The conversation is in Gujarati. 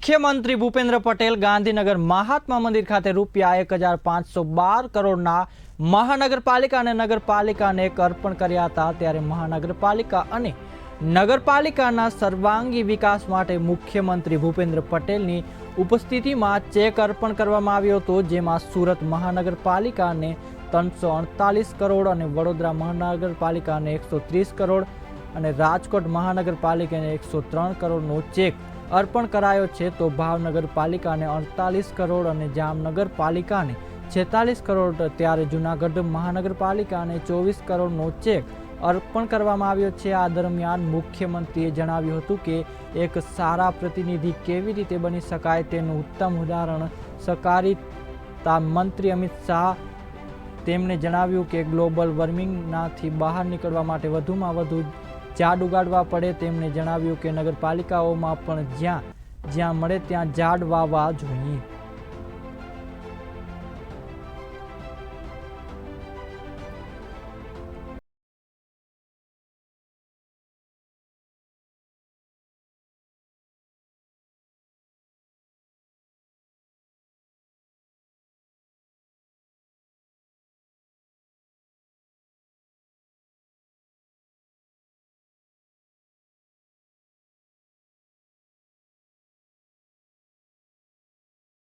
મુખ્યમંત્રી ભૂપેન્દ્ર પટેલ ગાંધીનગર મહાત્મા મંદિર ખાતે રૂપિયા એક હજાર પાંચસો બાર કરોડના મહાનગરપાલિકા અને નગરપાલિકાને એક અર્પણ કર્યા હતા. ત્યારે મહાનગરપાલિકા અને નગરપાલિકાના સર્વાંગી વિકાસ માટે મુખ્યમંત્રી ભૂપેન્દ્ર પટેલની ઉપસ્થિતિમાં ચેક અર્પણ કરવામાં આવ્યો હતો, જેમાં સુરત મહાનગરપાલિકાને ત્રણસો અડતાલીસ કરોડ અને વડોદરા મહાનગરપાલિકાને એકસો ત્રીસ કરોડ અને રાજકોટ મહાનગરપાલિકાને એકસો ત્રણ કરોડનો ચેક અર્પણ કરાયો છે તો ભાવનગર પાલિકાને અડતાલીસ કરોડ અને જામનગર પાલિકાને છેતાલીસ કરોડ ત્યારે જુનાગઢ મહાનગરપાલિકાને ચોવીસ કરોડનો ચેક અર્પણ કરવામાં આવ્યો છે. આ દરમિયાન મુખ્યમંત્રીએ જણાવ્યું હતું કે એક સારા પ્રતિનિધિ કેવી રીતે બની શકાય તેનું ઉત્તમ ઉદાહરણ સહકારિતા મંત્રી અમિત શાહ તેમણે જણાવ્યું કે ગ્લોબલ વોર્મિંગનાથી બહાર નીકળવા માટે વધુમાં વધુ ઝાડ ઉગાડવા પડે તેમણે જણાવ્યું કે નગરપાલિકાઓમાં પણ જ્યાં જ્યાં મળે ત્યાં ઝાડ વાવવા જોઈએ.